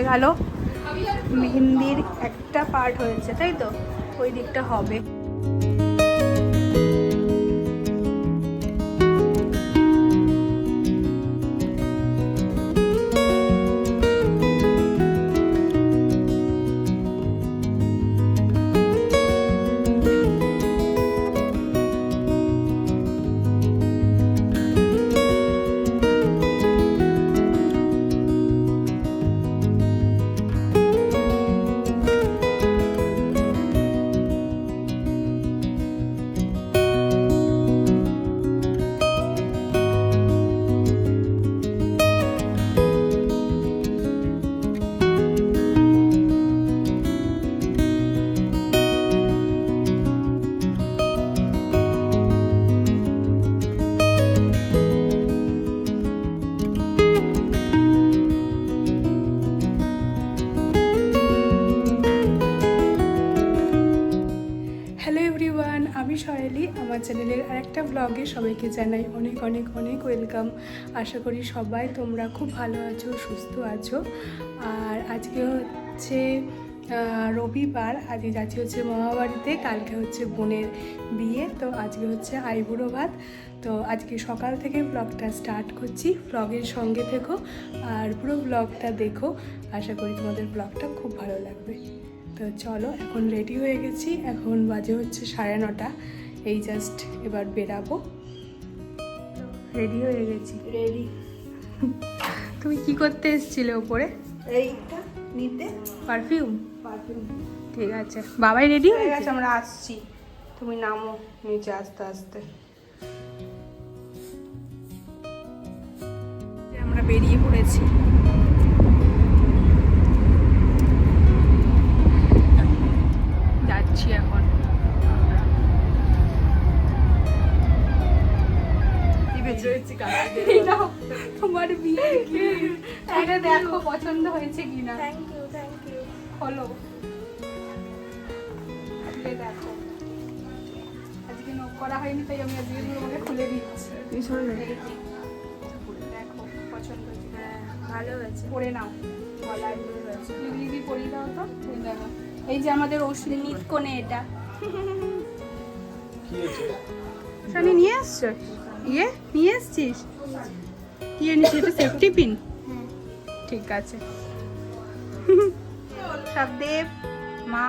হয়ে গেল। মেহেন্দির একটা পার্ট হয়েছে তাই তো? ওই দিকটা হবে। জানাই অনেক অনেক অনেক ওয়েলকাম আশা করি সবাই তোমরা খুব ভালো আছো, সুস্থ আছো। আর আজকে হচ্ছে রবিবার আজকে যাচ্ছি হচ্ছে মামাবাড়িতে কালকে হচ্ছে বোনের বিয়ে, তো আজকে হচ্ছে আইবুড়ো ভাত। তো আজকে সকাল থেকে ব্লগটা স্টার্ট করছি ব্লগের সঙ্গে থেকো, আর পুরো ব্লগটা দেখো। আশা করি তোমাদের ব্লগটা খুব ভালো লাগবে। তো চলো, এখন রেডি হয়ে গেছি, এখন বাজে হচ্ছে সাড়ে নটা। এই জাস্ট এবার বেরাবো। রেডি হয়ে গেছি। রেডি তুমি কি করতে এসেছিলে ওপরে? এইটা নিতে। পারফিউম পারফিউম ঠিক আছে। বাবাই রেডি হয়ে গেছে? গেছে আমরা আসছি। তুমি নামো নিচে আস্তে আস্তে। আমরা বেরিয়ে পড়েছি। যাচ্ছি এখন। এই নাও, তোমার বিয়ে এটা দেখো পছন্দ হয়েছে কিনা থ্যাংক ইউ থ্যাংক ইউ হলো দেখো। আজকে নক করা হয়নি তাই আমি আজকে তোমাকে খুলে দিচ্ছি। দেখো পছন্দ হয়েছে। কিনা। ভালো হয়েছে। পরে নাও। গলায় ভালো হয়েছে। লিগলিগি পরিয়ে দাও তো। এই দেখো। এই যে আমাদের অশ্বিনীত কোণে এটা। শানি নিয়ে আসছো? ইয়ে নিয়ে এসছিস? কি এনেছিস এটা সেফটি পিন ঠিক আছে। সবদেব মা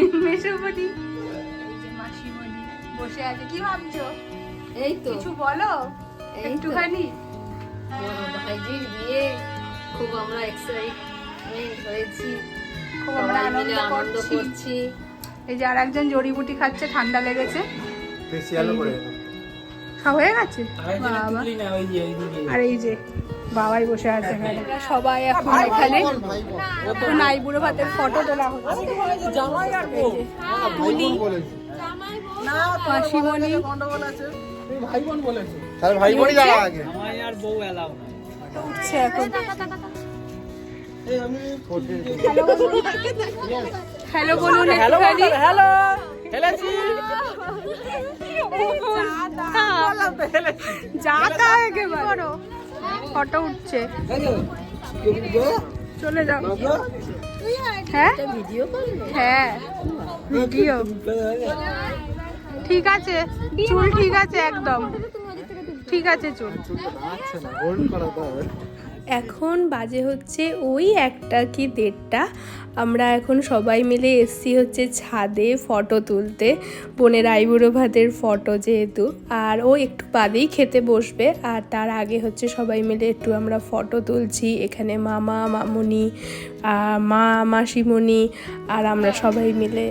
এই যে মেসোমণি মাসিমণি বসে আছে কি ভাবছ? এই তো। কিছু বলো। একটুখানি। ভাইজির বিয়ে। খুব আমরা এক্সাইটমেন্ট হয়েছি। খুব আমরা আনন্দ করছি। করছি। এই যে আর একজন জড়িবুটি খাচ্ছে ঠান্ডা লেগেছে। ফেসিয়ালও করে সব হয়ে গেছে? বাবা। আর এই যে বাবাই বসে আছে এখানে। সবাই এখন এখানে। এখন আইবুড়ো ভাতের ফটো তোলা হচ্ছে। তুলি। মাসিমণি। তাহলে ভাই বোনই যাওয়া আগে। উঠছে এখন। হ্যালো বলুন। একটুখানি। হ্যালো যা তা একেবারে। ফটো উঠছে। চলে যাও। হ্যাঁ? ভিডিও হ্যাঁ ভিডিও। ঠিক আছে চুল ঠিক আছে একদম। ঠিক আছে চুল। আচ্ছা না এখন বাজে হচ্ছে ওই একটা কি দেড়টা। আমরা এখন সবাই মিলে এসছি হচ্ছে ছাদে ফটো তুলতে, বোনের আইবুড়ো ভাতের ফটো যেহেতু। আর ও একটু বাদেই খেতে বসবে, আর তার আগে হচ্ছে সবাই মিলে একটু আমরা ফটো তুলছি। এখানে মামা, মামুনি মা, মাসিমণি, আর আমরা সবাই মিলে।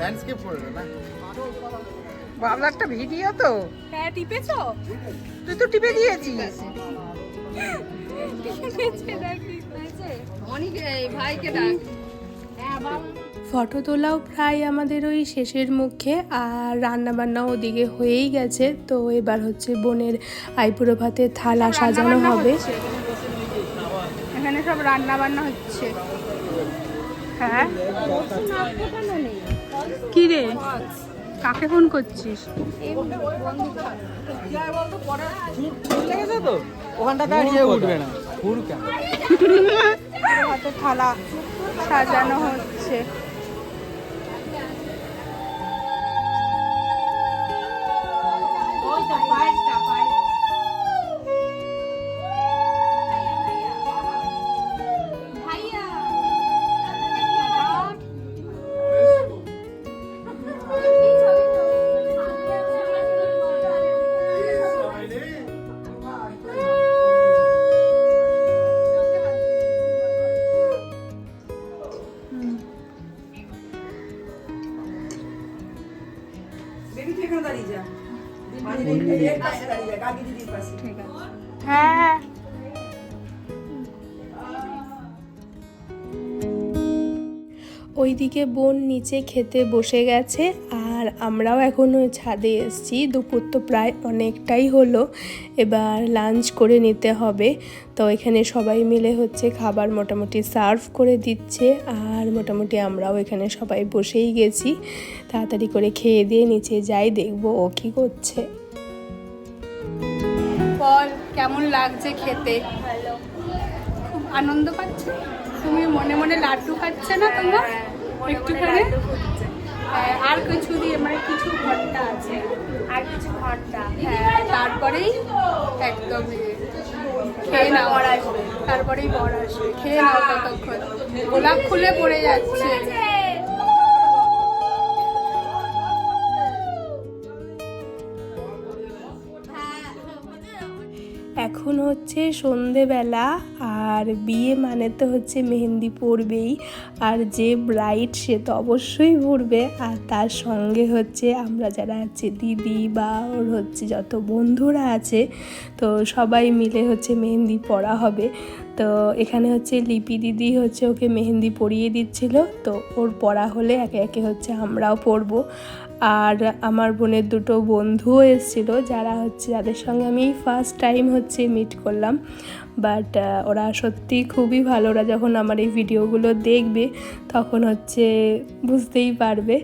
ল্যান্ডস্কেপ করবে না? বাবলা একটা ভিডিও তো। হ্যাঁ টিপেছো? তুই তো টিপে দিয়েছিস। ভাইকে ডাক। ফটো তোলাও প্রায় আমাদের ওই শেষের মুখে আর রান্নাবান্না ওদিকে হয়েই গেছে। তো এবার হচ্ছে বোনের আইপুরো ভাতে থালা সাজানো হবে। এখানে সব রান্না বান্না হচ্ছে। হ্যাঁ? কি রে? কাকে ফোন করছিস? সাজানো হচ্ছে। ওইদিকে বোন নিচে খেতে বসে গেছে আর আমরাও এখনও ছাদে এসেছি। দুপুর তো প্রায় অনেকটাই হলো। এবার লাঞ্চ করে নিতে হবে। তো এখানে সবাই মিলে হচ্ছে খাবার মোটামুটি সার্ভ করে দিচ্ছে আর মোটামুটি আমরাও এখানে সবাই বসেই গেছি। তাড়াতাড়ি করে খেয়ে দিয়ে নিচে যাই দেখব ও কী করছে। বল কেমন লাগছে খেতে? খুব আনন্দ পাচ্ছে? তুমি মনে মনে লাড্ডু খাচ্ছে না তোমার? একটুখানি? হ্যাঁ, আর কিছু দিয়ে মানে কিছু ঘণ্টা আছে। আর কিছু ঘণ্টা হ্যাঁ তারপরেই একদম। খেয়ে আসবে। তারপরেই বর আসবে। খেয়ে নাও ততক্ষণ। গোলাপ খুলে পড়ে যাচ্ছে। এখন হচ্ছে সন্ধেবেলা, আর বিয়ে মানে তো হচ্ছে মেহেন্দি পরবেই, আর যে ব্রাইড সে তো অবশ্যই পরবে। আর তার সঙ্গে হচ্ছে আমরা যারা আছে, দিদি বা ওর হচ্ছে যত বন্ধুরা আছে, তো সবাই মিলে হচ্ছে মেহেন্দি পরা হবে। তো এখানে হচ্ছে লিপি দিদি হচ্ছে ওকে মেহেন্দি পরিয়ে দিচ্ছিল। তো ওর পড়া হলে একে একে হচ্ছে আমরাও পরবো আর আমার বোনের দুটো বন্ধুও এসেছিল যারা হচ্ছে যাদের সঙ্গে আমি ফার্স্ট টাইম হচ্ছে মিট করলাম। বাট ওরা সত্যি খুবই ভালো। ওরা যখন আমার এই ভিডিওগুলো দেখবে তখন হচ্ছে বুঝতেই পারবে।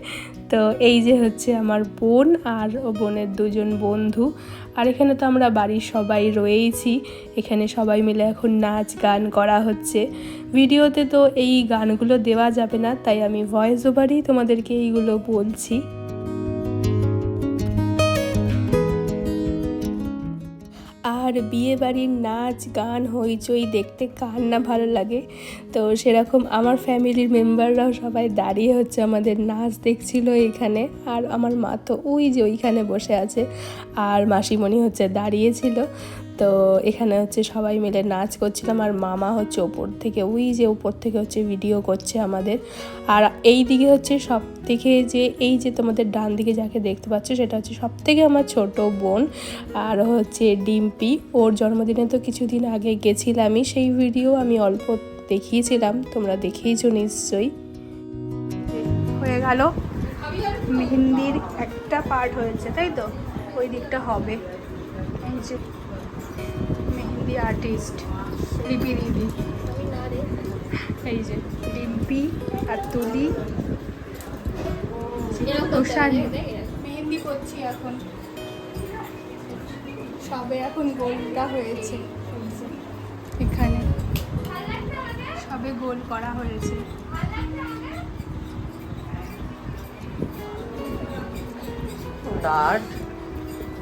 তো এই যে হচ্ছে আমার বোন আর ও বোনের দুজন বন্ধু। আর এখানে তো আমরা বাড়ির সবাই রয়েইছি। এখানে সবাই মিলে এখন নাচ গান করা হচ্ছে। ভিডিওতে তো এই গানগুলো দেওয়া যাবে না, তাই আমি ভয়েস ওভারই তোমাদেরকে এইগুলো বলছি। আর বিয়ে বাড়ির নাচ, গান, হইচই দেখতে কার না ভালো লাগে। তো সেরকম আমার ফ্যামিলির মেম্বাররাও সবাই দাঁড়িয়ে হচ্ছে আমাদের নাচ দেখছিল এখানে। আর আমার মা তো ওই যে ওইখানে বসে আছে। আর মাসিমণি হচ্ছে দাঁড়িয়েছিল তো এখানে হচ্ছে সবাই মিলে নাচ করছিলাম আর মামা হচ্ছে ওপর থেকে, ওই যে উপর থেকে হচ্ছে ভিডিও করছে আমাদের। আর এই দিকে হচ্ছে সব থেকে যে, এই যে তোমাদের ডান দিকে যাকে দেখতে পাচ্ছ, সেটা হচ্ছে সব থেকে আমার ছোট বোন আর হচ্ছে ডিম্পি। ওর জন্মদিনে তো কিছুদিন আগে গেছিলামই, সেই ভিডিও আমি অল্প দেখিয়েছিলাম, তোমরা দেখেইছো নিশ্চয়ই। হয়ে গেল। মেহেন্দির একটা পার্ট হয়েছে, তাই তো? ওই দিকটা হবে। মেহেন্দি আর্টিস্ট লিপি দিদি এই যে ডিম্পি আর তুলি তুষারি মেহেন্দি করছি এখন। সবে এখন গোলটা হয়েছে। এখানে। সবে গোল করা হয়েছে। ডার্ট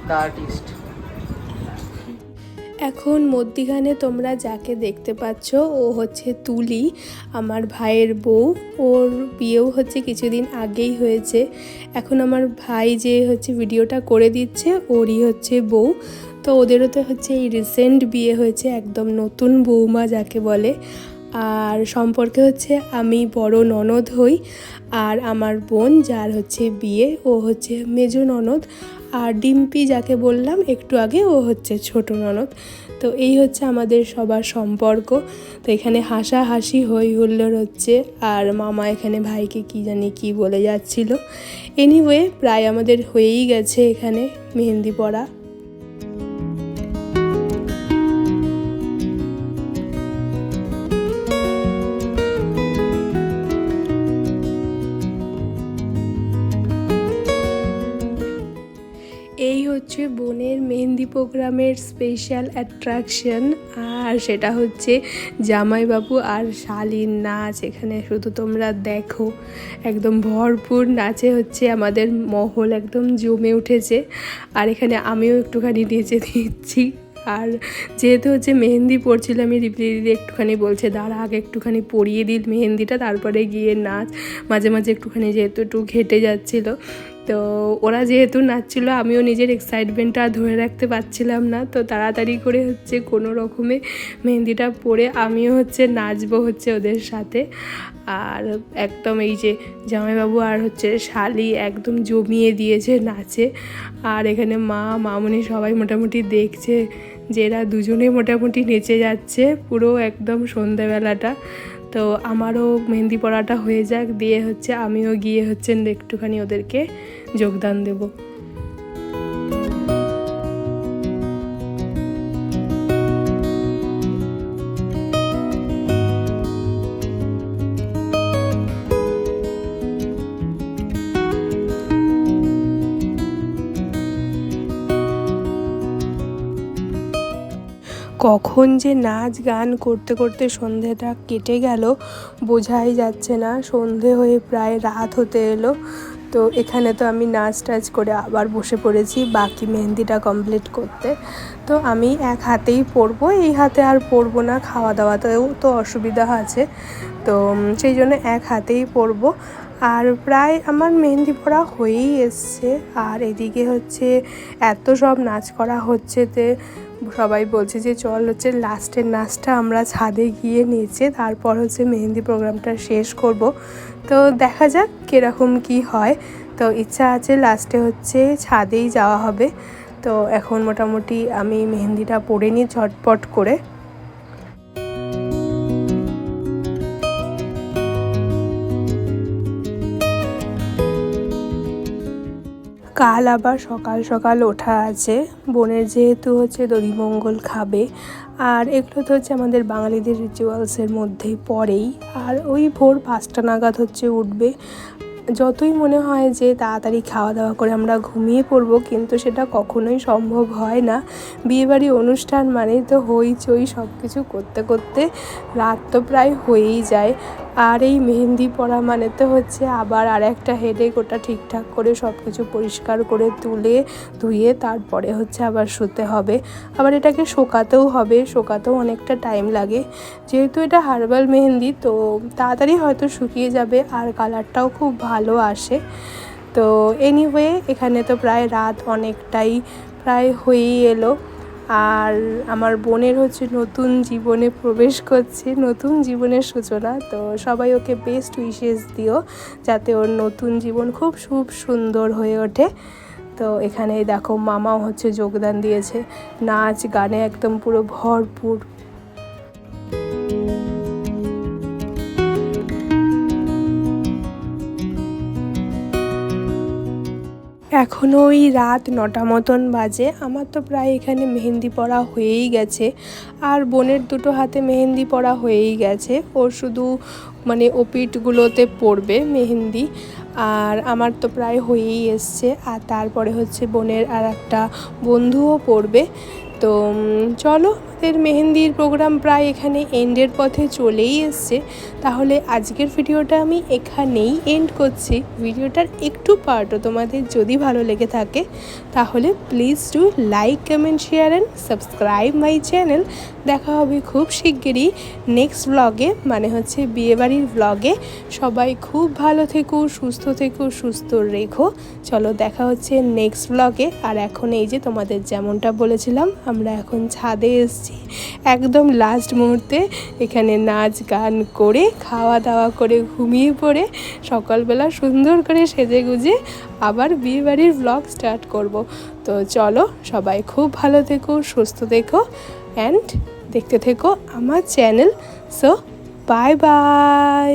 দ্য আর্টিস্ট এখন মধ্যিখানে তোমরা যাকে দেখতে পাচ্ছ, ও হচ্ছে তুলি, আমার ভাইয়ের বউ। ওর বিয়েও হচ্ছে কিছুদিন আগেই হয়েছে। এখন আমার ভাই যে হচ্ছে ভিডিওটা করে দিচ্ছে, ওরই হচ্ছে বউ। তো ওদেরও তো হচ্ছে এই রিসেন্ট বিয়ে হয়েছে, একদম নতুন বৌমা যাকে বলে। আর সম্পর্কে হচ্ছে আমি বড় ননদ হই, আর আমার বোন যার হচ্ছে বিয়ে, ও হচ্ছে মেজো ননদ। আর ডিম্পি যাকে বললাম, একটু আগে ও হচ্ছে ছোট ননদ। তো এই হচ্ছে আমাদের সবার সম্পর্ক। তো এখানে হাসাহাসি হই হুল্লোর হচ্ছে। আর মামা এখানে ভাইকে কি জানি কি বলে যাচ্ছিল। এনিওয়ে প্রায় আমাদের হয়েই গেছে এখানে মেহেন্দি পড়া প্রোগ্রামের স্পেশাল অ্যাট্রাকশন আর সেটা হচ্ছে জামাইবাবু আর শালীর নাচ। এখানে শুধু তোমরা দেখো, একদম ভরপুর নাচে হচ্ছে আমাদের মহল একদম জমে উঠেছে। আর এখানে আমিও একটুখানি নেচে দিচ্ছি আর যেহেতু হচ্ছে মেহেন্দি পড়ছিল আমি রিপ্লি দিদি একটুখানি বলছে, দাঁড়া আগে একটুখানি পরিয়ে দিল মেহেন্দিটা, তারপরে গিয়ে নাচ। মাঝে মাঝে একটুখানি যেহেতু একটু ঘেটে যাচ্ছিল তো ওরা যেহেতু নাচছিল, আমিও নিজের এক্সাইটমেন্টটা ধরে রাখতে পারছিলাম না। তো তাড়াতাড়ি করে হচ্ছে কোনো রকমে মেহেন্দিটা পরে আমিও হচ্ছে নাচবো হচ্ছে ওদের সাথে। আর একদম এই যে জামাইবাবু আর হচ্ছে শালি একদম জমিয়ে দিয়েছে নাচে। আর এখানে মা, মামনি সবাই মোটামুটি দেখছে যে এরা দুজনে মোটামুটি নেচে যাচ্ছে, পুরো একদম সন্ধেবেলাটা। তো আমারও মেহেন্দি পড়াটা হয়ে যাক, দিয়ে হচ্ছে আমিও গিয়ে হচ্ছে একটুখানি ওদেরকে যোগদান দেবো। কখন যে নাচ গান করতে করতে সন্ধেটা কেটে গেল, বোঝাই যাচ্ছে না। সন্ধে হয়ে প্রায় রাত হতে এলো। তো এখানে তো আমি নাচ টাচ করে আবার বসে পড়েছি, বাকি মেহেন্দিটা কমপ্লিট করতে। তো আমি এক হাতেই পরবো, এই হাতে আর পরবো না খাওয়া দাওয়াতেও তো অসুবিধা আছে। তো সেই জন্য এক হাতেই পরবো। আর প্রায় আমার মেহেন্দি পড়া হয়েই এসছে। আর এদিকে হচ্ছে এত সব নাচ করা হচ্ছে তে সবাই বলছে যে, চল হচ্ছে লাস্টের নাচটা আমরা ছাদে গিয়ে নিয়েছে তারপর হচ্ছে মেহেন্দি প্রোগ্রামটা শেষ করব। তো দেখা যাক কীরকম কি হয়। তো ইচ্ছা আছে লাস্টে হচ্ছে ছাদেই যাওয়া হবে। তো এখন মোটামুটি আমি মেহেন্দিটা পরে নিই ঝটপট করে। কাল আবার সকাল সকাল ওঠা আছে। বোনের যেহেতু হচ্ছে দধিমঙ্গল খাবে, আর এগুলো তো হচ্ছে আমাদের বাঙালিদের রিচুয়ালসের মধ্যেই পড়েই। আর ওই ভোর পাঁচটা নাগাদ হচ্ছে উঠবে। যতই মনে হয় যে তাড়াতাড়ি খাওয়া দাওয়া করে আমরা ঘুমিয়ে পড়ব, কিন্তু সেটা কখনোই সম্ভব হয় না। বিয়েবাড়ি অনুষ্ঠান মানেই তো হইচই সব কিছু করতে করতে রাত তো প্রায় হয়েই যায়। আর এই মেহেন্দি পরা মানে তো হচ্ছে আবার আর একটা হেডেক ওটা ঠিকঠাক করে সব কিছু পরিষ্কার করে তুলে ধুয়ে তারপরে হচ্ছে আবার শুতে হবে। আবার এটাকে শোকাতেও হবে, শোকাতেও অনেকটা টাইম লাগে। যেহেতু এটা হার্বাল মেহেন্দি, তো তাড়াতাড়ি হয়তো শুকিয়ে যাবে আর কালারটাও খুব ভালো আসে। তো এনিওয়ে এখানে তো প্রায় রাত অনেকটাই, প্রায় হয়েই এলো। আর আমার বোনের হচ্ছে নতুন জীবনে প্রবেশ করছে, নতুন জীবনের সূচনা। তো সবাই ওকে বেস্ট উইশেস দিও, যাতে ওর নতুন জীবন খুব খুব সুন্দর হয়ে ওঠে। তো এখানে দেখো মামাও হচ্ছে যোগদান দিয়েছে। নাচ, গানে একদম পুরো ভরপুর। এখনও ওই রাত নটা মতন বাজে। আমার তো প্রায় এখানে মেহেন্দি পড়া হয়েই গেছে। আর বোনের দুটো হাতে মেহেন্দি পড়া হয়েই গেছে। ওর শুধু মানে ওপিটগুলোতে পড়বে মেহেন্দি। আর আমার তো প্রায় হয়েই এসছে। আর তারপরে হচ্ছে বোনের আর একটা বন্ধুও পড়বে। তো চলো আমাদের মেহেন্দির প্রোগ্রাম প্রায় এখানে এন্ডের পথে চলেই এসছে। তাহলে আজকের ভিডিওটা আমি এখানেই এন্ড করছি। ভিডিওটার একটু পার্টও তোমাদের যদি ভালো লেগে থাকে, তাহলে please do like comment share and subscribe my channel দেখা হবে খুব শিগগিরই নেক্সট ব্লগে মানে হচ্ছে বিয়েবাড়ির ব্লগে সবাই খুব ভালো থেকো, সুস্থ থেকো, সুস্থ রেখো। চলো দেখা হচ্ছে নেক্সট ব্লগে আর এখন এই যে তোমাদের যেমনটা বলেছিলাম, আমরা এখন ছাদে এসেছি একদম লাস্ট মুহূর্তে এখানে নাচ, গান করে, খাওয়া দাওয়া করে, ঘুমিয়ে পড়ে সকালবেলা সুন্দর করে সেজে গুজে আবার বিয়েবাড়ির ব্লগ স্টার্ট করব। তো চলো সবাই খুব ভালো থেকো, সুস্থ থেকো অ্যান্ড দেখতে থেকো আমার চ্যানেল সো বাই বাই